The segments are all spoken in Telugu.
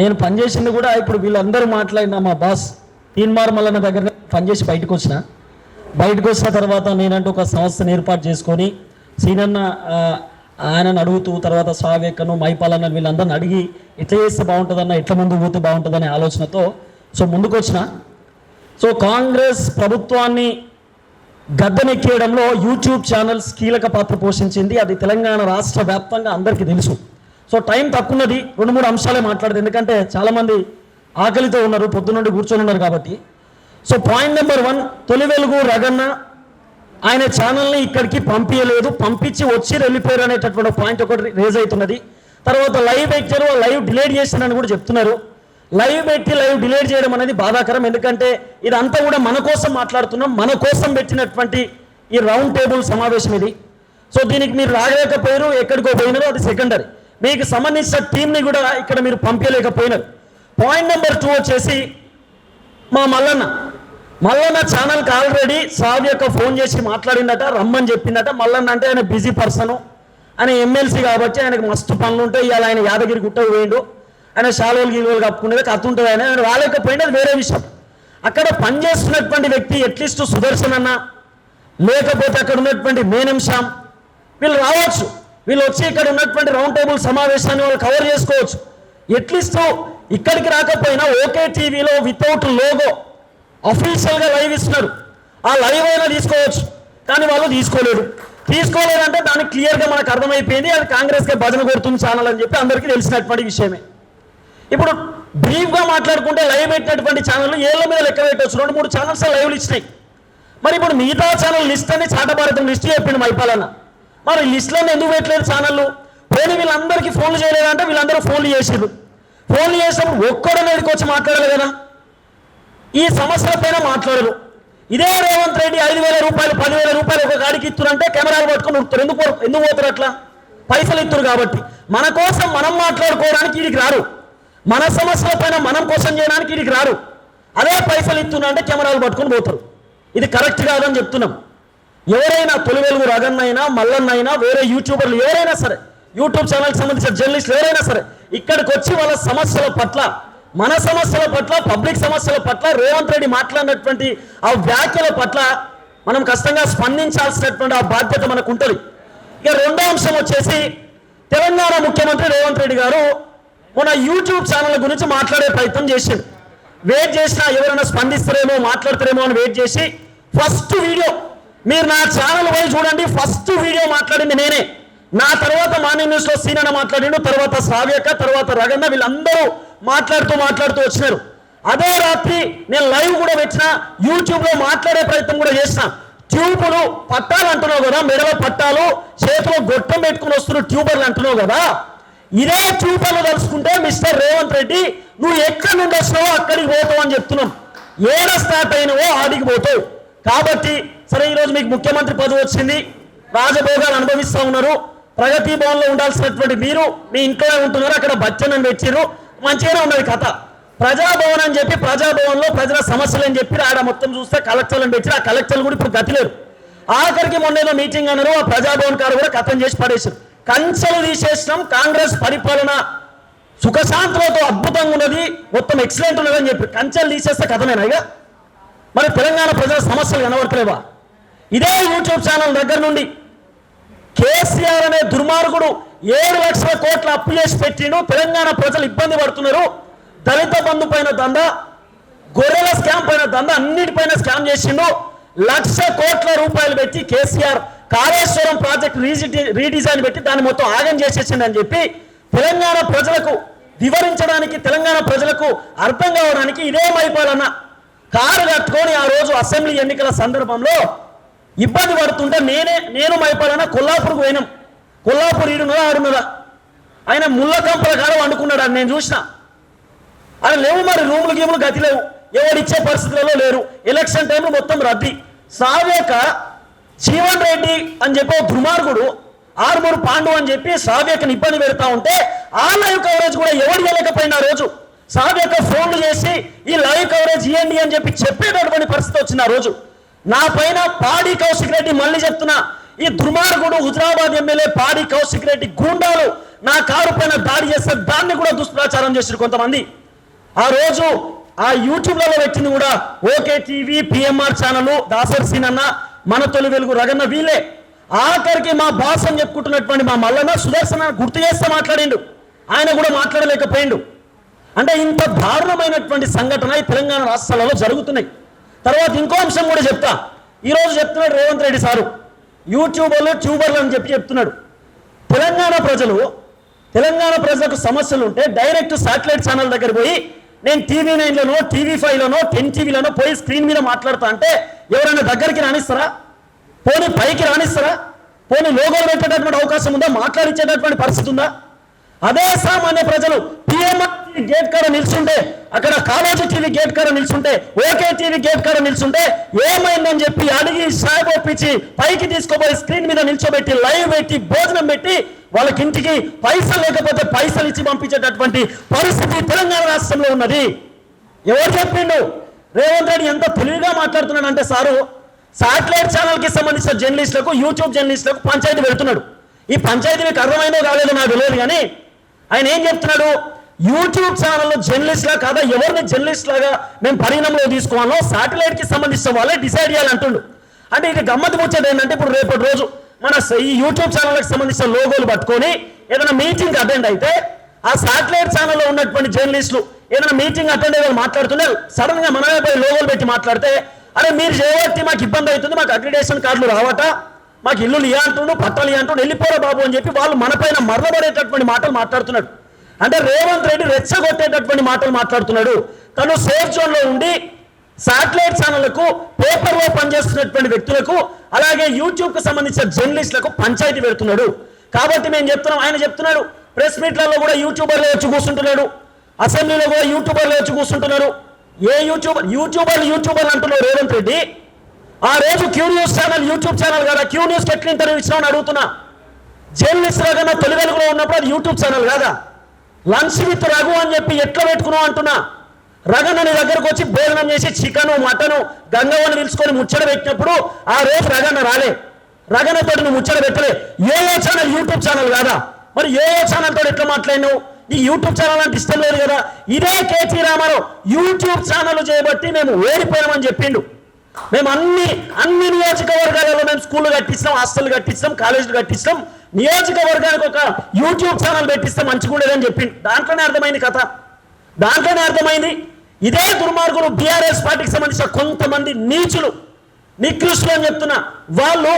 నేను పనిచేసింది కూడా ఇప్పుడు వీళ్ళందరూ మాట్లాడిన మా బాస్ తీన్మార్ మల్లన్న దగ్గర పనిచేసి బయటకు వచ్చిన. బయటకు వచ్చిన తర్వాత నేనంటూ ఒక సంస్థను ఏర్పాటు చేసుకొని సీనన్న ఆయనను అడుగుతూ తర్వాత సావేకను మైపాలన్న వీళ్ళందరిని అడిగి ఎట్లా చేస్తే బాగుంటుందన్న ఎట్లా ముందుకు పోతే బాగుంటుందనే ఆలోచనతో సో ముందుకు వచ్చిన. సో కాంగ్రెస్ ప్రభుత్వాన్ని గద్దెనెక్కేయడంలో యూట్యూబ్ ఛానల్స్ కీలక పాత్ర పోషించింది. అది తెలంగాణ రాష్ట్ర వ్యాప్తంగా అందరికీ తెలుసు. సో టైం తక్కున్నది రెండు మూడు అంశాలే మాట్లాడదు. ఎందుకంటే చాలామంది ఆకలితో ఉన్నారు పొద్దునుండి కూర్చొని ఉన్నారు కాబట్టి. సో పాయింట్ నెంబర్ వన్ తొలి వెలుగు రగన్న ఆయన ఛానల్ని ఇక్కడికి పంపించలేదు పంపించి వచ్చి వెళ్ళిపోయారు అనేటటువంటి పాయింట్ ఒకటి రేజ్ అవుతున్నది. తర్వాత లైవ్ పెట్టారు లైవ్ డిలేట్ చేస్తానని కూడా చెప్తున్నారు. లైవ్ పెట్టి లైవ్ డిలేట్ చేయడం అనేది బాధాకరం. ఎందుకంటే ఇదంతా కూడా మన కోసం మాట్లాడుతున్నాం. మన కోసం పెట్టినటువంటి ఈ రౌండ్ టేబుల్ సమావేశం ఇది. సో దీనికి మీరు రాగలేకపోయారు ఎక్కడికో పోయినారు అది సెకండరీ. మీకు సంబంధించిన టీంని కూడా ఇక్కడ మీరు పంపించలేకపోయినారు. పాయింట్ నెంబర్ టూ వచ్చేసి మా మల్లన్న. మల్లన్న ఛానల్కి ఆల్రెడీ సావ్యక్క ఫోన్ చేసి మాట్లాడిందట రమ్మని చెప్పిందట. మల్లన్న అంటే ఆయన బిజీ పర్సను ఆయన ఎమ్మెల్సీ కాబట్టి ఆయనకు మస్తు పనులు ఉంటాయి. ఇవాళ ఆయన యాదగిరి గుట్టకు పోయిండు. ఆయన శాలువలు గిలువలు కప్పుకునేది కత్తుంటుంది ఆయన. ఆయన రాలేకపోయినది వేరే విషయం. అక్కడ పనిచేస్తున్నటువంటి వ్యక్తి ఎట్లీస్ట్ సుదర్శన్ అన్న లేకపోతే అక్కడ ఉన్నటువంటి మేనం శ్యామ్ వీళ్ళు రావచ్చు. వీళ్ళు వచ్చి ఇక్కడ ఉన్నటువంటి రౌండ్ టేబుల్ సమావేశాన్ని వాళ్ళు కవర్ చేసుకోవచ్చు. ఎట్లీస్ట్ ఇక్కడికి రాకపోయినా ఓకే టీవీలో వితౌట్ లోగో అఫీషియల్గా లైవ్ ఇస్తున్నారు. ఆ లైవ్ అయినా తీసుకోవచ్చు. కానీ వాళ్ళు తీసుకోలేరు. తీసుకోలేదంటే దానికి క్లియర్గా మనకు అర్థమైపోయింది. అది కాంగ్రెస్కే భజన కొడుతుంది ఛానల్ అని చెప్పి అందరికీ తెలిసినటువంటి విషయమే. ఇప్పుడు బ్రీఫ్గా మాట్లాడుకుంటే లైవ్ పెట్టినటువంటి ఛానల్ ఏళ్ళ మీద లెక్క పెట్టవచ్చు రెండు మూడు ఛానల్స్ లైవ్లు ఇచ్చినాయి. మరి ఇప్పుడు మిగతా ఛానల్ లిస్ట్ అని చాటభారతం లిస్ట్ చెప్పిండు మైపాలన్న. మరి లిస్ట్లోనే ఎందుకు పెట్టలేదు ఛానళ్ళు? పోనీ వీళ్ళందరికీ ఫోన్లు చేయలేదంటే వీళ్ళందరూ ఫోన్లు చేసారు ఫోన్లు చేసినప్పుడు ఒక్కడు మీదకి వచ్చి మాట్లాడలేదు కదా? ఈ సమస్యల పైన మాట్లాడరు. ఇదే రేవంత్ రెడ్డి ఐదు వేల రూపాయలు పదివేల రూపాయలు ఒక గాడికి ఇస్తురంటే కెమెరాలు పట్టుకొని ఉడుతారు ఎందుకు ఎందుకు పోతారు అట్లా? పైసలు ఇస్తారు కాబట్టి. మన కోసం మనం మాట్లాడుకోవడానికి వీడికి రారు. మన సమస్యల పైన మనం కోసం చేయడానికి వీడికి రారు. అదే పైసలు ఇస్తున్నా అంటే కెమెరాలు పట్టుకొని పోతారు. ఇది కరెక్ట్ కాదని చెప్తున్నాం. ఎవరైనా తొలి వెలుగు రగన్నైనా మల్లన్నైనా వేరే యూట్యూబర్లు ఎవరైనా సరే యూట్యూబ్ ఛానల్కి సంబంధించిన జర్నలిస్టులు ఎవరైనా సరే ఇక్కడికి వచ్చి వాళ్ళ సమస్యల పట్ల మన సమస్యల పట్ల పబ్లిక్ సమస్యల పట్ల రేవంత్ రెడ్డి మాట్లాడినటువంటి ఆ వ్యాఖ్యల పట్ల మనం కష్టంగా స్పందించాల్సినటువంటి ఆ బాధ్యత మనకు ఉంటుంది ఇక రెండో అంశం వచ్చేసి తెలంగాణ ముఖ్యమంత్రి రేవంత్ రెడ్డి గారు మన యూట్యూబ్ ఛానల్ గురించి మాట్లాడే ప్రయత్నం చేసిండు వెయిట్ చేసినా ఎవరైనా స్పందిస్తారేమో మాట్లాడతారేమో అని వెయిట్ చేసి ఫస్ట్ వీడియో మీరు నా ఛానల్ పోయి చూడండి. ఫస్ట్ వీడియో మాట్లాడింది నేనే. నా తర్వాత మార్నింగ్ న్యూస్లో సీనన్న మాట్లాడిండు తర్వాత శ్రావ్యక తర్వాత రగన్న వీళ్ళందరూ మాట్లాడుతూ మాట్లాడుతూ వచ్చినారు. అదే రాత్రి నేను లైవ్ కూడా పెట్టిన యూట్యూబ్లో మాట్లాడే ప్రయత్నం కూడా చేసిన. ట్యూబులు పట్టాలు అంటున్నావు కదా మెడలో పట్టాలు చేతిలో గొట్టం పెట్టుకుని వస్తున్న ట్యూబర్లు అంటున్నావు కదా. ఇదే ట్యూబర్లు తలుచుకుంటే మిస్టర్ రేవంత్ రెడ్డి నువ్వు ఎక్కడి నుండి వస్తున్నావో అక్కడికి పోతావు అని చెప్తున్నాం. ఏడ స్టార్ట్ అయినవో ఆడికి పోతావు. కాబట్టి సరే ఈరోజు మీకు ముఖ్యమంత్రి పదవి వచ్చింది. రాజభోగాలు అనుభవిస్తూ ఉన్నారు. ప్రగతి భవన్లో ఉండాల్సినటువంటి మీరు మీ ఇంట్లోనే ఉంటున్నారు. అక్కడ బచ్చనని పెట్టిరు మంచిగానే ఉన్నది కథ. ప్రజాభవన్ అని చెప్పి ప్రజాభవన్లో ప్రజల సమస్యలు అని చెప్పి ఆడ మొత్తం చూస్తే కలెక్టర్లను పెట్టి ఆ కలెక్టర్లు కూడా ఇప్పుడు గతిలేరు ఆఖరికి మొన్నేదో మీటింగ్ అన్నారు. ఆ ప్రజాభవన్ కారు కూడా కథం చేసి పడేశారు. కంచెలు తీసేసినాం. కాంగ్రెస్ పరిపాలన సుఖశాంతులతో అద్భుతంగా ఉన్నది. మొత్తం ఎక్సలెంట్ ఉన్నదని చెప్పి కంచెలు తీసేస్తే కథమేనా ఇక? మరి తెలంగాణ ప్రజల సమస్యలు కనబడతలేవా? ఇదే యూట్యూబ్ ఛానల్ దగ్గర నుండి. కేసీఆర్ అనే దుర్మార్గుడు ఏడు లక్షల కోట్ల అప్పు చేసి పెట్టిండు తెలంగాణ ప్రజలు ఇబ్బంది పడుతున్నారు. దళిత బంధు పైన దంద గొర్రెల స్కామ్ పైన దంద అన్నిటిపైన స్కామ్ చేసిండు. లక్ష కోట్ల రూపాయలు పెట్టి కేసీఆర్ కాళేశ్వరం ప్రాజెక్ట్ రీజి- రీడిజైన్ పెట్టి దాన్ని మొత్తం ఆగం చేసేసిండు అని చెప్పి తెలంగాణ ప్రజలకు వివరించడానికి తెలంగాణ ప్రజలకు అర్థం కావడానికి ఇదే మైపాలన్న కారు కట్టుకొని ఆ రోజు అసెంబ్లీ ఎన్నికల సందర్భంలో ఇబ్బంది పడుతుంటే నేనే నేను మైపాలన్న కొల్లాపూర్కు పోయినాం. కొల్లాపూర్ ఈడున్నదా ఆడున్నదా ఆయన ముళ్ళ కంపల కాడ వండుకున్నాడు అని నేను చూసిన. అది లేవు మరి రూములు గీములు గతి లేవు. ఎవరిచ్చే పరిస్థితులలో లేరు. ఎలక్షన్ టైంలో మొత్తం రద్దీ. సావేక జీవన్ రెడ్డి అని చెప్పి ఒక దుర్మార్గుడు ఆరుమూరు పాండు అని చెప్పి సావేకని ఇబ్బంది పెడతా ఉంటే ఆ లైవ్ కవరేజ్ కూడా ఎవరు ఇవ్వలేకపోయిన ఆ రోజు. సావేక ఫోన్లు చేసి ఈ లైవ్ కవరేజ్ ఇవ్వండి అని చెప్పి చెప్పేటటువంటి పరిస్థితి వచ్చింది ఆ రోజు. నా పైన పాడి కౌశిక్ రెడ్డి మళ్ళీ చెప్తున్నా ఈ దుర్మార్గుడు హుజరాబాద్ ఎమ్మెల్యే పాడి కౌశిక్ రెడ్డి గూండాలు నా కారు పైన దాడి చేస్తే దాన్ని కూడా దుష్ప్రచారం చేశారు కొంతమంది. ఆ రోజు ఆ యూట్యూబ్లలో పెట్టింది కూడా ఓకే టీవీ పిఎంఆర్ ఛానల్ దాసర్ సీన్ అన్న మన తొలి వెలుగు రగన్న వీలే ఆఖరికి మా బాస్ అని చెప్పుకుంటున్నటువంటి మా మల్లన్న సుదర్శన గుర్తు చేస్తే మాట్లాడిండు. ఆయన కూడా మాట్లాడలేకపోయిండు. అంటే ఇంత దారుణమైనటువంటి సంఘటన ఈ తెలంగాణ రాష్ట్రాలలో జరుగుతున్నాయి. తర్వాత ఇంకో అంశం కూడా చెప్తా. ఈరోజు చెప్తున్నాడు రేవంత్ రెడ్డి సారు. యూట్యూబర్లు ట్యూబర్లు అని చెప్పి చెప్తున్నాడు. తెలంగాణ ప్రజలు తెలంగాణ ప్రజలకు సమస్యలు ఉంటే డైరెక్ట్ శాటిలైట్ ఛానల్ దగ్గర పోయి నేను టీవీ నైన్లోనో టీవీ ఫైవ్లోనో టెన్ టీవీలోనో పోయి స్క్రీన్ మీద మాట్లాడతా అంటే ఎవరైనా దగ్గరికి రానిస్తారా? పోనీ పైకి రానిస్తారా? పోనీ లోగోలు పెట్టేటటువంటి అవకాశం ఉందా? మాట్లాడించేటటువంటి పరిస్థితి ఉందా? అదే సామాన్య ప్రజలు గేట్ కాడ నిల్చుంటే అక్కడ కాలేజీ టీవీ గేట్ కాడ నిల్చుంటే ఓకే టీవీ గేట్ కాడ నిల్చుంటే ఏమైందని చెప్పి అడిగి సాగు ఒప్పించి పైకి తీసుకోబోయి స్క్రీన్ మీద నిల్చోబెట్టి లైవ్ పెట్టి భోజనం పెట్టి వాళ్ళకి ఇంటికి పైసలు లేకపోతే పైసలు ఇచ్చి పంపించేటటువంటి పరిస్థితి తెలంగాణ రాష్ట్రంలో ఉన్నది. ఎవరు చెప్పిండు? రేవంత్ రెడ్డి ఎంత తెలివిగా మాట్లాడుతున్నాడు అంటే సారు సాటిలైట్ ఛానల్కి సంబంధించిన జర్నలిస్టులకు యూట్యూబ్ జర్నలిస్టులకు పంచాయతీ పెడుతున్నాడు. ఈ పంచాయతీ మీకు అర్థమైందో కాలేదో నాకు తెలియదు కానీ ఆయన ఏం చెప్తున్నాడు? యూట్యూబ్ ఛానల్లో జర్నలిస్ట్ లా కాదా? ఎవరిని జర్నలిస్ట్ లాగా మేము పరిణామంలో తీసుకోవాలో సాటిలైట్కి సంబంధించిన వాళ్ళే డిసైడ్ చేయాలంటుండు అంటే ఇది గమ్మత్తు ముచ్చేది ఏంటంటే ఇప్పుడు రేపటి రోజు మన స- ఈ యూట్యూబ్ ఛానల్కి సంబంధించిన లోగోలు పట్టుకొని ఏదైనా మీటింగ్ అటెండ్ అయితే ఆ సాటిలైట్ ఛానల్లో ఉన్నటువంటి జర్నలిస్టులు ఏదైనా మీటింగ్ అటెండ్ అయ్యే వాళ్ళు మాట్లాడుతున్నారు. సడన్గా మనమే పోయి లోగోలు పెట్టి మాట్లాడితే అరే మీరు చేయబట్టి మాకు ఇబ్బంది అవుతుంది మాకు అక్రిడేషన్ కార్డులు రావట మాకు ఇల్లు ఇయ్య అంటుండు పట్టాలు ఇయ్య అంటుండు వెళ్ళిపోరా బాబు అని చెప్పి వాళ్ళు మనపైన మరలబడేటటువంటి మాటలు మాట్లాడుతున్నాడు. అంటే రేవంత్ రెడ్డి రెచ్చగొట్టేటటువంటి మాటలు మాట్లాడుతున్నాడు. తను సేఫ్ జోన్లో ఉండి శాటిలైట్ ఛానళ్ళకు పేపర్లో పనిచేస్తున్నటువంటి వ్యక్తులకు అలాగే యూట్యూబ్కు సంబంధించిన జర్నలిస్టులకు పంచాయతీ పెడుతున్నాడు. కాబట్టి మేము చెప్తున్నాం ఆయన చెప్తున్నాడు. ప్రెస్ మీట్లలో కూడా యూట్యూబర్లు వచ్చి కూర్చుంటున్నాడు. అసెంబ్లీలో కూడా యూట్యూబర్లు వచ్చి కూర్చుంటున్నారు ఏ యూట్యూబర్ యూట్యూబర్లు యూట్యూబర్లు అంటున్నారు రేవంత్ రెడ్డి. ఆ రోజు Q news channel YouTube channel కదా? క్యూ న్యూస్ ఎట్లా ఇంటర్వ్యూ ఇచ్చినావు అడుగుతున్నా. జర్నలిస్ట్ రాగా తొలి వెలుగులో ఉన్నప్పుడు అది యూట్యూబ్ ఛానల్ కాదా? లంచ్ విత్ రఘు అని చెప్పి ఎట్లా పెట్టుకున్నావు అంటున్నా? రగన్న నీ దగ్గరకు వచ్చి భోజనం చేసి చికెను మటను గంగవ్వని నిలుచుకొని ముచ్చట పెట్టినప్పుడు ఆ రోజు రగన్న రాలే. రగనతో నువ్వు ముచ్చట పెట్టలే. ఏ ఏ ఛానల్? యూట్యూబ్ ఛానల్ కాదా? మరి ఏ ఏ ఛానల్ తోటి ఎట్లా మాట్లాడినావు? ఈ యూట్యూబ్ ఛానల్ అంటే ఇష్టం లేదు కదా? ఇదే కేటీ రామారావు యూట్యూబ్ ఛానల్ చేయబట్టి మేము ఓడిపోయామని చెప్పిండు. మేము అన్ని అన్ని నియోజకవర్గాలలో మేము స్కూళ్ళు కట్టిస్తాం హాస్టల్ కట్టిస్తాం కాలేజీలు కట్టిస్తాం నియోజకవర్గానికి ఒక యూట్యూబ్ ఛానల్ పెట్టిస్తే మంచిగా ఉండేదని చెప్పిండు. దాంట్లోనే అర్థమైంది కథ. దాంట్లోనే అర్థమైంది ఇదే దుర్మార్గులు బీఆర్ఎస్ పార్టీకి సంబంధించిన కొంతమంది నీచులు. నికృష్లు అని చెప్తున్నా వాళ్ళు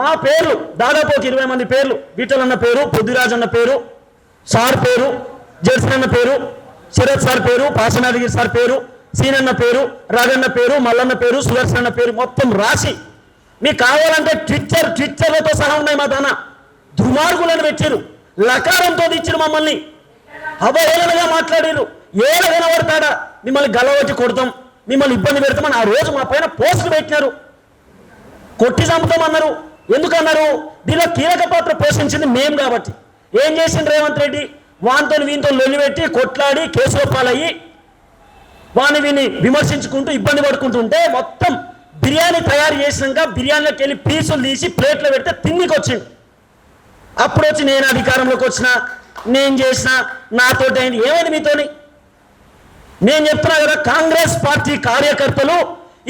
మా పేర్లు దాదాపు ఒక ఇరవై మంది పేర్లు. విఠల్ అన్న పేరు పొద్దిరాజ్ అన్న పేరు సార్ పేరు జెర్సన్ అన్న పేరు శరత్ సార్ పేరు పాసనాథగిరి సార్ పేరు సీనన్న పేరు రాగన్న పేరు మల్లన్న పేరు సుదర్శన్ అన్న పేరు మొత్తం రాసి మీకు కావాలంటే ట్విట్టర్ ట్విట్టర్లతో సహా ఉన్నాయి మా దానా. దుర్మార్గులను పెట్టారు లకారంతో ఇచ్చారు మమ్మల్ని. అవహేళనగా మాట్లాడారు ఏడ వినబడతాడా? మిమ్మల్ని గలవచ్చి కొడతాం. మిమ్మల్ని ఇబ్బంది పెడతామని ఆ రోజు మా పైన పోస్టులు పెట్టినారు. కొట్టి చంపుతామన్నారు. ఎందుకన్నారు? దీనిలో కీలక పాత్ర పోషించింది మేము కాబట్టి. ఏం చేసింది రేవంత్ రెడ్డి? వానితో వీనితో లొల్లి పెట్టి కొట్లాడి కేసులో పాలయ్యి వాని వీని విమర్శించుకుంటూ ఇబ్బంది పడుకుంటుంటే మొత్తం బిర్యానీ తయారు చేసినాక బిర్యానీలోకి వెళ్ళి పీసులు తీసి ప్లేట్లో పెడితే తిన్నికి వచ్చింది అప్పుడు వచ్చి నేను అధికారంలోకి వచ్చిన నేను చేసిన నాతోటి అయింది. ఏమైంది మీతోని? నేను చెప్తున్నా కదా కాంగ్రెస్ పార్టీ కార్యకర్తలు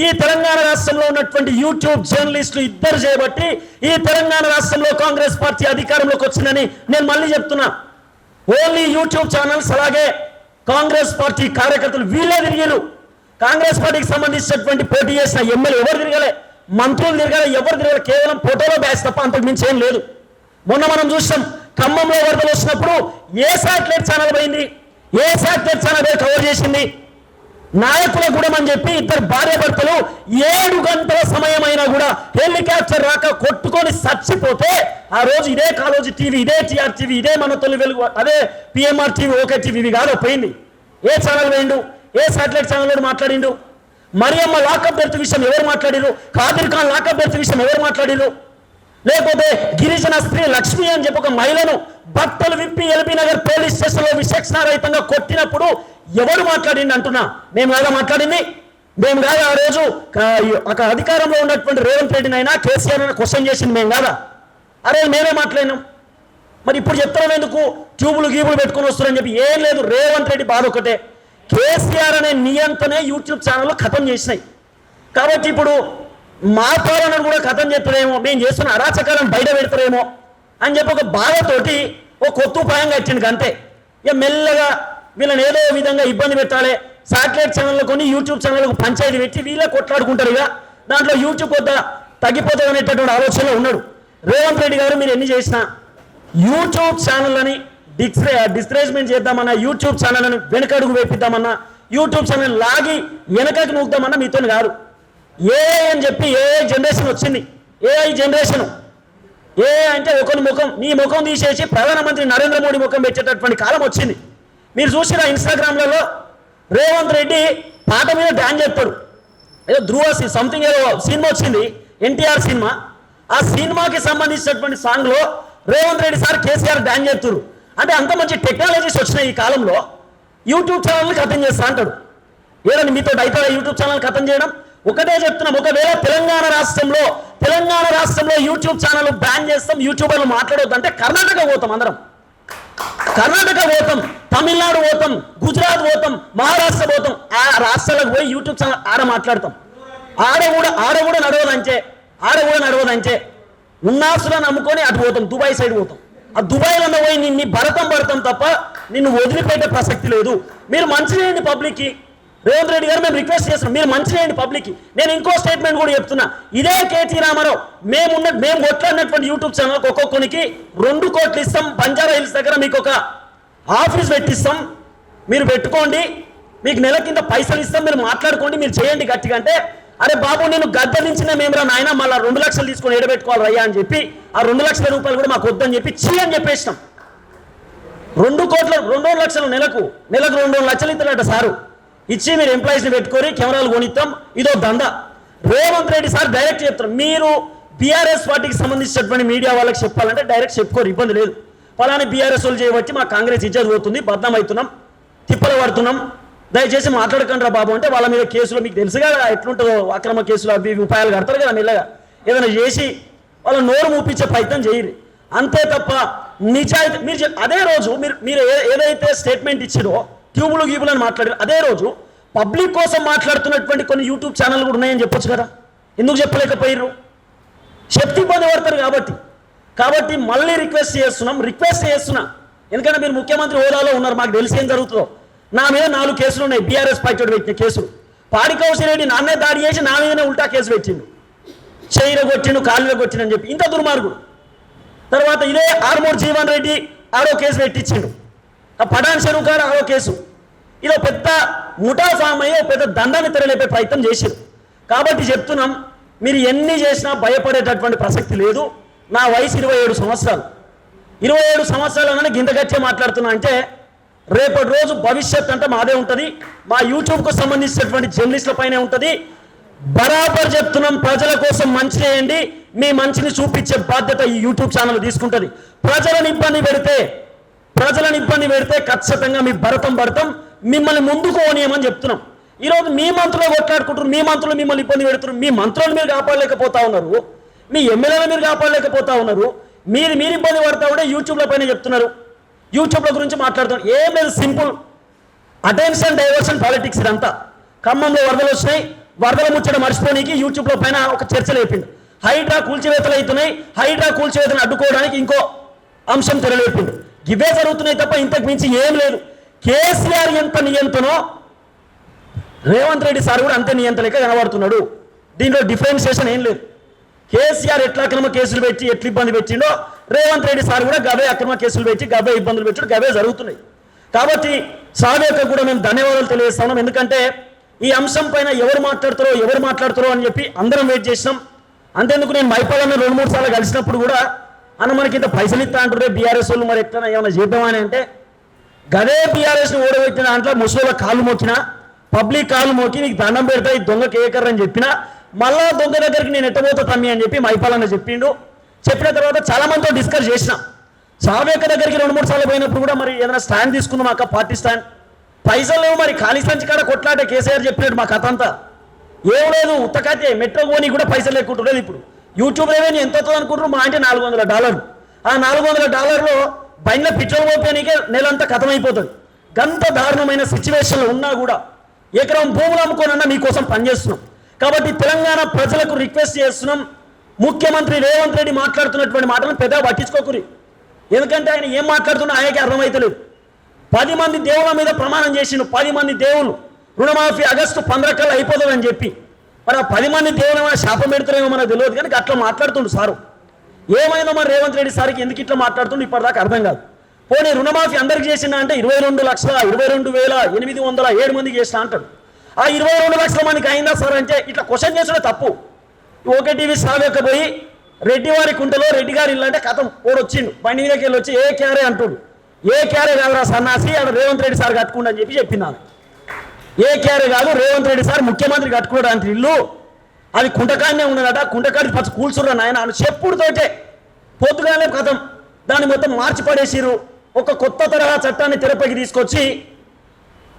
ఈ తెలంగాణ రాష్ట్రంలో ఉన్నటువంటి యూట్యూబ్ జర్నలిస్టులు ఇద్దరు చేయబట్టి ఈ తెలంగాణ రాష్ట్రంలో కాంగ్రెస్ పార్టీ అధికారంలోకి వచ్చిందని నేను మళ్ళీ చెప్తున్నా. ఓన్లీ యూట్యూబ్ ఛానల్స్ అలాగే కాంగ్రెస్ పార్టీ కార్యకర్తలు వీళ్ళే తిరిగారు కాంగ్రెస్ పార్టీకి సంబంధించినటువంటి పోటీ చేసిన ఎమ్మెల్యే ఎవరు తిరగలే? మంత్రులు తిరగలే ఎవరు తిరగలే? కేవలం ఫోటోలో బ్యాచ్ తప్ప అంతకు మించి ఏం లేదు. మొన్న మనం చూసాం ఖమ్మంలో వరదలు వచ్చినప్పుడు ఏ శాటిలైట్ ఛానల్ పోయింది? ఏ శాటిలైట్ ఛానల్ పోయి కవర్ చేసింది? నాయకుల కూడా అని చెప్పి ఇద్దరు భార్య భర్తలు ఏడు గంటల సమయం అయినా కూడా హెలికాప్టర్ రాక కొట్టుకొని చచ్చిపోతే ఆ రోజు ఇదే కాలేజీ టీవీ ఇదే టీఆర్ టీవీ ఇదే మన తొలి వెలుగు అదే పిఎంఆర్ టీవీ ఓకే టీవీ ఇవి కాదు పోయింది. ఏ ఛానల్ వేయండు ఏ సాటిలైట్ ఛానల్ మాట్లాడిండు? మరియమ్మ లాకప్ బెర్త్ విషయం ఎవరు మాట్లాడిరు ఖాదిర్ ఖాన్ లాకప్ బెర్త్ విషయం ఎవరు మాట్లాడిరు లేకపోతే గిరిజన స్త్రీ లక్ష్మి అని చెప్పి ఒక మహిళను భక్తులు విప్పి ఎల్బీ నగర్ పోలీస్ స్టేషన్లో లో విచక్షణారహితంగా కొట్టినప్పుడు ఎవరు మాట్లాడింది అంటున్నా? మేము కాదా మాట్లాడింది? మేము కాదా ఆ రోజు? అక్కడ ఒక అధికారంలో ఉన్నటువంటి రేవంత్ రెడ్డిని అయినా కేసీఆర్ అయినా క్వశ్చన్ చేసింది మేము కాదా? అరే మేమే మాట్లాడినాం. మరి ఇప్పుడు చెప్తాను ఎందుకు? ట్యూబులు గీబులు పెట్టుకొని వస్తున్నారని చెప్పి ఏం లేదు రేవంత్ రెడ్డి బాధ ఒకటే. కేసీఆర్ అనే నియంత్రణే యూట్యూబ్ ఛానల్లో ఖతం చేసినాయి. కాబట్టి ఇప్పుడు మా పాలనను కూడా ఖతం చేస్తారేమో మేము చేస్తున్న అరాచకాలను బయట పెడతారేమో అని చెప్పి ఒక బాధతోటి ఒక కొత్త ఉపాయం కట్టిండు అంతే. ఇక మెల్లగా వీళ్ళని ఏదో విధంగా ఇబ్బంది పెట్టాలి. సాటిలైట్ ఛానల్లో కొన్ని యూట్యూబ్ ఛానళ్ళకు పంచాయతీ పెట్టి వీళ్ళే కొట్లాడుకుంటారు ఇక. దాంట్లో యూట్యూబ్ వద్ద తగ్గిపోతుంది అనేటటువంటి ఆలోచనలో ఉన్నాడు. రేవంత్ రెడ్డి గారు మీరు ఎన్ని చేసినా యూట్యూబ్ ఛానల్ అని డిస్కరేజ్మెంట్ చేద్దామన్నా యూట్యూబ్ ఛానల్ని వెనకడుగు వేపిద్దామన్నా యూట్యూబ్ ఛానల్ లాగి వెనకకి నూకుదామన్నా మీతో కాదు. ఏ అని చెప్పి ఏ జనరేషన్ వచ్చింది. ఏఐ జనరేషన్ ఏ అంటే ఒకరి ముఖం. నీ ముఖం తీసేసి ప్రధానమంత్రి నరేంద్ర మోడీ ముఖం పెట్టేటటువంటి కాలం వచ్చింది. మీరు చూసిన ఇన్స్టాగ్రామ్లలో రేవంత్ రెడ్డి పాట మీద డాన్స్ చేస్తాడు. ఏదో ధ్రువ సంథింగ్ ఏదో సినిమా వచ్చింది. ఎన్టీఆర్ సినిమా. ఆ సినిమాకి సంబంధించినటువంటి సాంగ్లో రేవంత్ రెడ్డి సార్ కేసీఆర్ డాన్స్ చేస్తారు. అంటే అంత మంచి టెక్నాలజీస్ వచ్చినాయి ఈ కాలంలో. యూట్యూబ్ ఛానల్ని కథం చేస్తా అంటాడు. ఏదండి మీతో అయితే యూట్యూబ్ ఛానల్ ఖతం చేయడం? ఒకటే చెప్తున్నాం ఒకవేళ తెలంగాణ రాష్ట్రంలో తెలంగాణ రాష్ట్రంలో యూట్యూబ్ ఛానల్ బ్యాన్ చేస్తాం యూట్యూబర్లు మాట్లాడొద్దు అంటే కర్ణాటక పోతాం అందరం. కర్ణాటక పోతాం తమిళనాడు పోతాం గుజరాత్ పోతాం మహారాష్ట్ర పోతాం. ఆ రాష్ట్రాలకు పోయి యూట్యూబ్ ఛానల్ ఆడ మాట్లాడతాం. ఆడ కూడా ఆడ కూడా నడవదంచే ఆడ కూడా నడవదంచే ఉన్నాసులను నమ్ముకొని అటు పోతాం దుబాయ్ సైడ్ పోతాం. ఆ దుబాయ్లో పోయి నిన్ను భరతం పడతాం తప్ప నిన్ను వదిలిపెట్టే ప్రసక్తి లేదు. మీరు మంచి చేయండి పబ్లిక్కి రేవంత్ రెడ్డి గారు మేము రిక్వెస్ట్ చేస్తున్నాం. మీరు మంచి చేయండి పబ్లిక్కి నేను ఇంకో స్టేట్మెంట్ కూడా చెప్తున్నా. ఇదే కేటీ రామారావు మేమున్న మేము కొట్లాడినటువంటి యూట్యూబ్ ఛానల్కి ఒక్కొక్కరికి రెండు కోట్లు ఇస్తాం. బంజారా హిల్స్ దగ్గర మీకు ఒక ఆఫీస్ పెట్టిస్తాం. మీరు పెట్టుకోండి. మీకు నెల కింద పైసలు ఇస్తాం. మీరు మాట్లాడుకోండి. మీరు చేయండి గట్టిగా అంటే అరే బాబు నేను గద్దె దించిన మేమరా నాయన? మళ్ళీ రెండు లక్షలు తీసుకొని ఎడబెట్టుకోవాలి రయ్యా అని చెప్పి ఆ రెండు లక్షల రూపాయలు కూడా మాకు వద్దని చెప్పి చీ అని చెప్పేసినాం. రెండు కోట్ల రెండు లక్షలు నెలకు. నెలకు రెండు లక్షలు ఇస్తారట సారు. ఇచ్చి మీరు ఎంప్లాయీస్ని పెట్టుకొని కెమెరాలు కొనిస్తాం ఇదో దంద. రేవంత్ రెడ్డి సార్ డైరెక్ట్ చెప్తారు. మీరు బీఆర్ఎస్ పార్టీకి సంబంధించినటువంటి మీడియా వాళ్ళకి చెప్పాలంటే డైరెక్ట్ చెప్పుకోరు. ఇబ్బంది లేదు. ఫలాని బీఆర్ఎస్ వాళ్ళు చేయబట్టి మా కాంగ్రెస్ ఇచ్చేది పోతుంది. బద్దం అవుతున్నాం. తిప్పలు పడుతున్నాం. దయచేసి మాట్లాడకండి రా బాబు అంటే వాళ్ళ మీద కేసులు మీకు తెలుసుగా ఎట్లుంటుందో అక్రమ కేసులు అవి ఉపాయాలు కడతారు కదా మెల్లగా. ఏదైనా చేసి వాళ్ళ నోరు మూపించే ప్రయత్నం చేయరు. అంతే తప్ప నిజాయితీ మీరు అదే రోజు మీరు మీరు ఏదైతే స్టేట్మెంట్ ఇచ్చారో ట్యూబులు గీబులు అని మాట్లాడారు. అదే రోజు పబ్లిక్ కోసం మాట్లాడుతున్నటువంటి కొన్ని యూట్యూబ్ ఛానల్ కూడా ఉన్నాయని చెప్పొచ్చు కదా? ఎందుకు చెప్పలేకపోయారు శక్తి ఇబ్బంది పడతారు కాబట్టి. కాబట్టి మళ్ళీ రిక్వెస్ట్ చేస్తున్నాం రిక్వెస్ట్ చేస్తున్నా. ఎందుకంటే మీరు ముఖ్యమంత్రి హోదాలో ఉన్నారు మాకు తెలిసి ఏం జరుగుతుందో. నా మీద నాలుగు కేసులు ఉన్నాయి బీఆర్ఎస్ పార్టీ పెట్టిన కేసులు. పాడికౌశి రెడ్డి నాన్నే దాడి చేసి నా మీదనే ఉల్టా కేసు పెట్టిండు. చెయ్యిలో కొట్టిండు కాళ్ళలో కొట్టిండు అని చెప్పి. ఇంత దుర్మార్గుడు. తర్వాత ఇదే ఆర్మూర్ జీవన్ రెడ్డి ఆరో కేసు పెట్టించిండు. ఆ పటాన్ చెరువు కాడ ఆరో కేసు. ఇది ఒక పెద్ద ముఠా పెద్ద దండాన్ని తెరలేపే ప్రయత్నం చేశారు. కాబట్టి చెప్తున్నాం మీరు ఎన్ని చేసినా భయపడేటటువంటి ప్రసక్తి లేదు. నా వయసు ఇరవై ఏడు సంవత్సరాలు. ఇరవై ఏడు సంవత్సరాలనే గింత గట్టిగా మాట్లాడుతున్నా అంటే రేపటి రోజు భవిష్యత్ అంటే మాదే ఉంటుంది. మా యూట్యూబ్కు సంబంధించినటువంటి జర్నలిస్టుల పైనే ఉంటుంది. బరాబర్ చెప్తున్నాం ప్రజల కోసం మంచి చేయండి. మీ మంచిని చూపించే బాధ్యత ఈ యూట్యూబ్ ఛానల్ తీసుకుంటుంది. ప్రజలను ఇబ్బంది పెడితే ప్రజలను ఇబ్బంది పెడితే ఖచ్చితంగా మీ భరతం పడతాం. మిమ్మల్ని ముందుకోనీయమని చెప్తున్నాం. ఈరోజు మీ మంత్రులు కొట్లాడుకుంటారు మీ మంత్రులు మిమ్మల్ని ఇబ్బంది పెడుతున్నారు. మీ మంత్రులను మీరు కాపాడలేకపోతా ఉన్నారు. మీ ఎమ్మెల్యేలు మీరు కాపాడలేకపోతా ఉన్నారు. మీరు మీరు ఇబ్బంది పడతా ఉంటే యూట్యూబ్ల పైన చెప్తున్నారు. యూట్యూబ్ల గురించి మాట్లాడుతున్నారు. ఏం లేదు సింపుల్. అటెన్షన్ డైవర్షన్ పాలిటిక్స్ ఇదంతా. ఖమ్మంలో వరదలు వచ్చినాయి. వరదల ముచ్చట మర్చిపోనీకి యూట్యూబ్లో పైన ఒక చర్చ లేపిండు. హైడ్రా కూల్చివేతలు అవుతున్నాయి. హైడ్రా కూల్చివేతను అడ్డుకోవడానికి ఇంకో అంశం తెరలేపిండు. ఇవే జరుగుతున్నాయి తప్ప ఇంతకు మించి ఏం లేదు. కేసీఆర్ ఎంత నియంత్రణో రేవంత్ రెడ్డి సార్ కూడా అంతే నియంత్రణగా కనబడుతున్నాడు. దీనిలో డిఫరెన్షియేషన్ ఏం లేదు. కేసీఆర్ ఎట్లా అక్రమ కేసులు పెట్టి ఎట్లా ఇబ్బంది పెట్టిండో రేవంత్ రెడ్డి సార్ కూడా గవే అక్రమ కేసులు పెట్టి గవే ఇబ్బందులు పెట్టాడు గవే జరుగుతున్నాయి. కాబట్టి సాగేక కూడా మేము ధన్యవాదాలు తెలియజేస్తున్నాం. ఎందుకంటే ఈ అంశం పైన ఎవరు మాట్లాడతారో ఎవరు మాట్లాడతారో అని చెప్పి అందరం వెయిట్ చేసినాం. అంతేందుకు నేను మైపాలన్న రెండు మూడు సార్లు కలిసినప్పుడు కూడా అన్న మనకి ఇంత పైసలు ఇస్తా అంటారే బీఆర్ఎస్ వాళ్ళు మరి ఎట్లా ఏమైనా చేద్దామని అంటే గదే బీఆర్ఎస్ని ఓడబెట్టిన దాంట్లో ముసలి కాళ్ళు మోకినా పబ్లిక్ కాళ్ళు మోకి నీకు దండం పెడతా ఈ దొంగ కేకర్ అని చెప్పినా మళ్ళా దొంగ దగ్గరికి నేను ఎట్టబోతా తమ్మి అని చెప్పి మైపాలన్న చెప్పిండు. చెప్పిన తర్వాత చాలా మందితో డిస్కస్ చేసిన. సావేక దగ్గరికి రెండు మూడు సార్లు పోయినప్పుడు కూడా మరి ఏదైనా స్టాండ్ తీసుకుందాం అక్క పార్టీ స్టాండ్ పైసలు మరి ఖాళీ సంచి కాడ కొట్లాట కేసీఆర్ చెప్పినట్టు మా కథ అంతా. ఏం లేదు ఉత్తకతే మెట్రో పోనీ కూడా పైసలు ఎక్కుంటలేదు ఇప్పుడు. యూట్యూబ్ రెవెన్యూ ఎంత వస్తుంది అనుకుంటారు మా అంటే నాలుగు వందల డాలర్లు. ఆ నాలుగు వందల డాలర్లు బండ్ల పెట్రోల్ పోపేనికే నెలంతా కథమైపోతుంది. గంత దారుణమైన సిచ్యువేషన్లో ఉన్నా కూడా ఎకరం భూములు అమ్ముకోనన్నా మీకోసం పనిచేస్తున్నాం. కాబట్టి తెలంగాణ ప్రజలకు రిక్వెస్ట్ చేస్తున్నాం. ముఖ్యమంత్రి రేవంత్ రెడ్డి మాట్లాడుతున్నటువంటి మాటలు పెద్ద పట్టించుకోకురి. ఎందుకంటే ఆయన ఏం మాట్లాడుతున్నా ఆయనకి అర్థమవుతలేదు పది మంది దేవుళ్ళ మీద ప్రమాణం చేసిండు. పది మంది దేవుళ్ళు రుణమాఫీ ఆగస్టు పంద్ర కల్లా అయిపోతుందని చెప్పి మరి ఆ పది మంది దేవుని శాపం పెడతారేమో మనకు తెలియదు కానీ అట్లా మాట్లాడుతుండు సారు. ఏమైందో మరి రేవంత్ రెడ్డి సార్కి ఎందుకు ఇట్లా మాట్లాడుతుండు ఇప్పటిదాకా అర్థం కాదు. పోనీ రుణమాఫీ అందరికి చేసిన అంటే ఇరవై రెండు లక్షల ఇరవై రెండు వేల ఎనిమిది వందల ఏడు మందికి చేసిన అంటాడు. ఆ ఇరవై రెండు లక్షల మందికి అయిందా సార్ అంటే ఇట్లా క్వశ్చన్ చేసుడే తప్పు. ఓకే టీవీ సాగక పోయి రెడ్డి వారి కుంటలో రెడ్డి గారి ఇల్లు అంటే కథం. ఓడు వచ్చిండు బండి మీదకి వెళ్ళి వచ్చి ఏ క్యారే అంటుడు. ఏ క్యారే కాదురా సన్నాసి ఆడ రేవంత్ రెడ్డి సార్ కట్టుకుండా అని చెప్పి చెప్పినాను ఏ క్యారే కాదు రేవంత్ రెడ్డి సార్ ముఖ్యమంత్రి కట్టుకోవడానికి ఇల్లు. అది కుంటకాడనే ఉన్నదట. కుంటకాడి పచ్చ కూల్చుర్రా నాయన అని చెప్పుడుతోటే పొద్దుగానే కథం. దాన్ని మొత్తం మార్చి పడేసిరు ఒక కొత్త తరహా చట్టాన్ని తెరపైకి తీసుకొచ్చి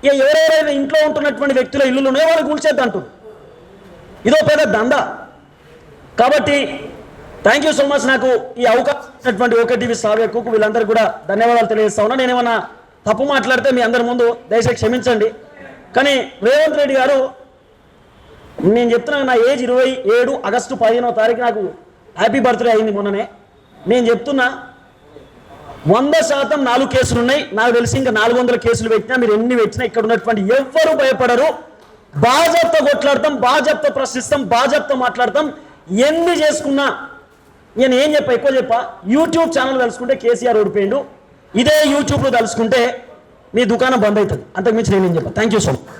ఇక ఎవరెవరైనా ఇంట్లో ఉంటున్నటువంటి వ్యక్తుల ఇల్లులు ఉన్నాయో వాళ్ళు కూల్చేద్దంటారు ఇదో పెద్ద దంద కాబట్టి థ్యాంక్ యూ సో మచ్ నాకు ఈ అవకాశం ఇచ్చినటువంటి ఓకే టీవీ శ్రావ్యకు వీళ్ళందరూ కూడా ధన్యవాదాలు తెలియజేస్తా ఉన్నా. నేను ఏమన్నా తప్పు మాట్లాడితే మీ అందరి ముందు దయచేసి క్షమించండి. కానీ రేవంత్ రెడ్డి గారు నేను చెప్తున్నాను నా ఏజ్ ఇరవై ఏడు ఆగస్టు పదిహేనో తారీఖు నాకు హ్యాపీ బర్త్డే అయింది మొన్ననే. నేను చెప్తున్నా వంద శాతం నాలుగు కేసులు ఉన్నాయి. నాకు తెలిసి ఇంకా నాలుగు వందల కేసులు పెట్టినా మీరు ఎన్ని పెట్టినా ఇక్కడ ఉన్నటువంటి ఎవ్వరు భయపడరు. బాజప్త కొట్లాడతాం బాజప్త ప్రశ్నిస్తాం బాజప్త మాట్లాడతాం. ఎన్ని చేసుకున్నా నేను ఏం చెప్పా ఎక్కువ చెప్పా యూట్యూబ్ ఛానల్ తలుసుకుంటే కేసీఆర్ ఓడిపోయిండు. ఇదే యూట్యూబ్లో తలుసుకుంటే మీ దుకాణం బంద్ అవుతుంది. అంతకుమించి నేను ఏం థ్యాంక్ యూ సో మచ్